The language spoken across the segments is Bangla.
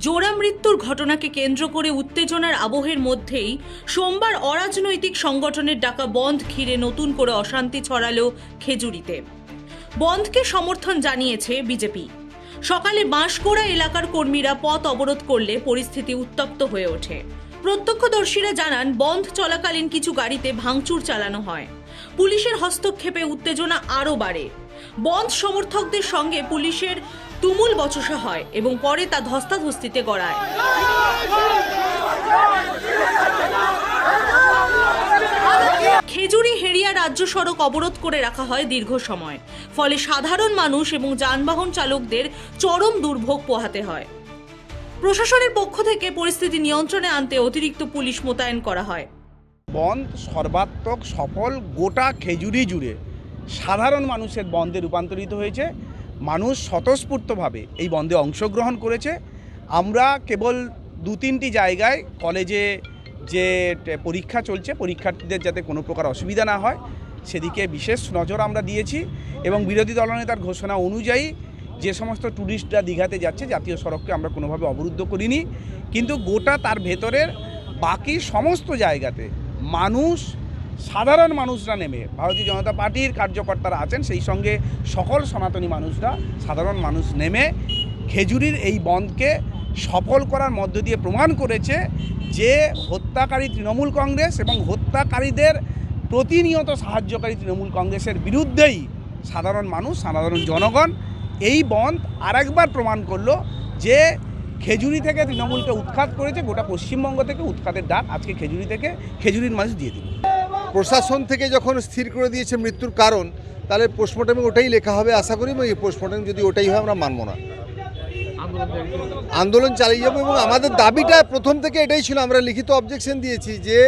জোড়া মৃত্যুর ঘটনাকে কেন্দ্র করে উত্তেজনার আবহের মধ্যেই সোমবার অরাজনৈতিক সংগঠনের ডাকা বন্ধ ঘিরে নতুন করে অশান্তি ছড়ালো খেজুরিতে। বন্ধকে সমর্থন জানিয়েছে বিজেপি। সকালে বাঁশগোড়া এলাকার কর্মীরা পথ অবরোধ করলে পরিস্থিতি উত্তপ্ত হয়ে ওঠে। প্রত্যক্ষদর্শীরা জানান, বন্ধ চলাকালীন কিছু গাড়িতে ভাঙচুর চালানো হয়। পুলিশের হস্তক্ষেপে উত্তেজনা আরও বাড়ে। বন্ধ সমর্থকদের সঙ্গে পুলিশের তুমুল বচসা হয় এবং পরে তা ধস্তাধস্তিতে গড়ায়। খেজুরি হেরিয়া রাজ্য সড়ক অবরোধ করে রাখা হয় দীর্ঘ সময়। ফলে সাধারণ মানুষ এবং যানবাহন চালকদের চরম দুর্ভোগ পোহাতে হয়। প্রশাসনের পক্ষ থেকে পরিস্থিতি নিয়ন্ত্রণে আনতে অতিরিক্ত পুলিশ মোতায়েন করা হয়। বন্ধ সর্বাত্মক সফল গোটা খেজুরি জুড়ে সাধারণ মানুষের বন্ধে রূপান্তরিত হয়েছে। মানুষ স্বতঃস্ফূর্তভাবে এই বন্ধে অংশগ্রহণ করেছে। আমরা কেবল দু তিনটি জায়গায় কলেজে যে পরীক্ষা চলছে, পরীক্ষার্থীদের যাতে কোনো প্রকার অসুবিধা না হয়, সেদিকে বিশেষ নজর আমরা দিয়েছি এবং বিরোধী দলনেতার ঘোষণা অনুযায়ী যে সমস্ত ট্যুরিস্টরা দীঘাতে যাচ্ছে, জাতীয় সড়ককে আমরা কোনোভাবে অবরুদ্ধ করিনি। কিন্তু গোটা তার ভেতরের বাকি সমস্ত জায়গাতে মানুষ সাধারণ মানুষরা নেমে ভারতীয় জনতা পার্টির কার্যকর্তারা আছেন, সেই সঙ্গে সকল সনাতনী মানুষরা, সাধারণ মানুষ নেমে খেজুরির এই বন্ধকে সফল করার মধ্য দিয়ে প্রমাণ করেছে যে হত্যাকারী তৃণমূল কংগ্রেস এবং হত্যাকারীদের প্রতিনিয়ত সাহায্যকারী তৃণমূল কংগ্রেসের বিরুদ্ধেই সাধারণ মানুষ, সাধারণ জনগণ এই বন্ধ আরেকবার প্রমাণ করল যে খেজুরি থেকে তৃণমূলকে উৎখাত করেছে গোটা পশ্চিমবঙ্গ থেকে উৎখাতের ডাক। আজকে খেজুরি থেকে খেজুরির মানুষ দিয়ে দিল। প্রশাসন থেকে যখন স্থির করে দিয়েছে মৃত্যুর কারণ, তাহলে পোস্টমর্টমে ওটাই লেখা হবে, আশা করি এবং এই পোস্টমর্টম যদি ওটাই হয়, আমরা মানব না। আন্দোলন চালিয়ে যাব এবং আমাদের দাবিটা প্রথম থেকে এটাই ছিল, আমরা লিখিত অবজেকশন দিয়েছি যে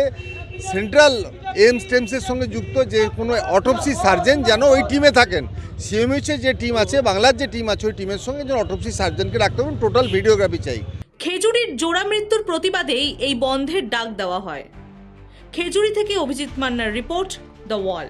সেন্ট্রাল এমস টেমসের সঙ্গে যুক্ত যে কোনো অটোপসি সার্জেন যেন ওই টিমে থাকেন। সিএমএইচের যে টিম আছে, বাংলার যে টিম আছে, ওই টিমের সঙ্গে যেন অটোপসি সার্জনকে রাখতে হবে টোটাল ভিডিওগ্রাফি চাই। খেজুরির জোড়া মৃত্যুর প্রতিবাদেই এই বন্ধের ডাক দেওয়া হয়। খেজুরি থেকে অভিজিৎ মান্নার রিপোর্ট দ্য ওয়াল